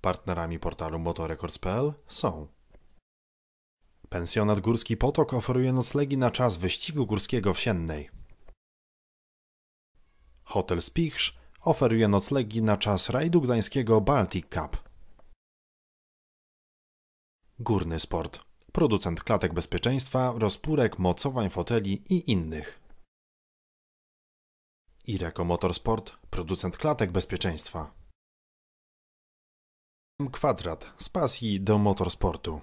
Partnerami portalu motorecords.pl są Pensjonat Górski Potok oferuje noclegi na czas wyścigu górskiego w Siennej. Hotel Spichrz oferuje noclegi na czas rajdu gdańskiego Baltic Cup. Górny Sport. Producent klatek bezpieczeństwa, rozpórek, mocowań foteli i innych. Ireko Motorsport. Producent klatek bezpieczeństwa. Kwadrat. Z pasji do motorsportu.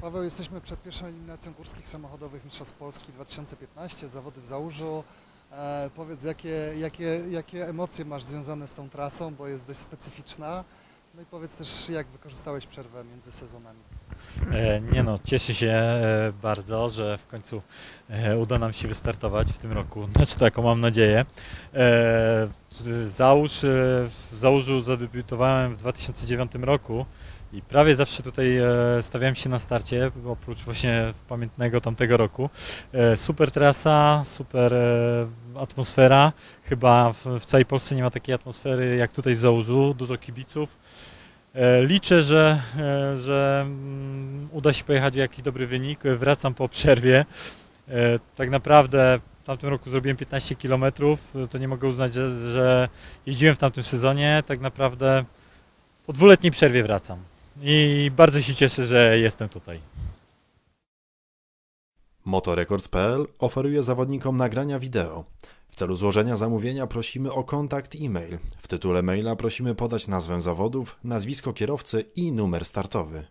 Paweł, jesteśmy przed pierwszą eliminacją górskich samochodowych Mistrzostw Polski 2015, zawody w Załużu. E, powiedz, jakie, jakie, jakie emocje masz związane z tą trasą, bo jest dość specyficzna. No i powiedz też, jak wykorzystałeś przerwę między sezonami. E, Nie no, cieszę się e, bardzo, że w końcu e, uda nam się wystartować w tym roku. Znaczy taką mam nadzieję. Załóż, w Załużu zadebiutowałem w 2009 roku i prawie zawsze tutaj stawiałem się na starcie, oprócz właśnie pamiętnego tamtego roku. Super trasa, super atmosfera. Chyba w całej Polsce nie ma takiej atmosfery jak tutaj w Załużu. Dużo kibiców. E, Liczę, że, e, że mm, uda się pojechać jakiś dobry wynik. Wracam po przerwie. E, Tak naprawdę w tamtym roku zrobiłem 15 km. To nie mogę uznać, że, że jeździłem w tamtym sezonie. Tak naprawdę po dwuletniej przerwie wracam. I bardzo się cieszę, że jestem tutaj. Motorecords.pl oferuje zawodnikom nagrania wideo. W celu złożenia zamówienia prosimy o kontakt e-mail. W tytule maila prosimy podać nazwę zawodów, nazwisko kierowcy i numer startowy.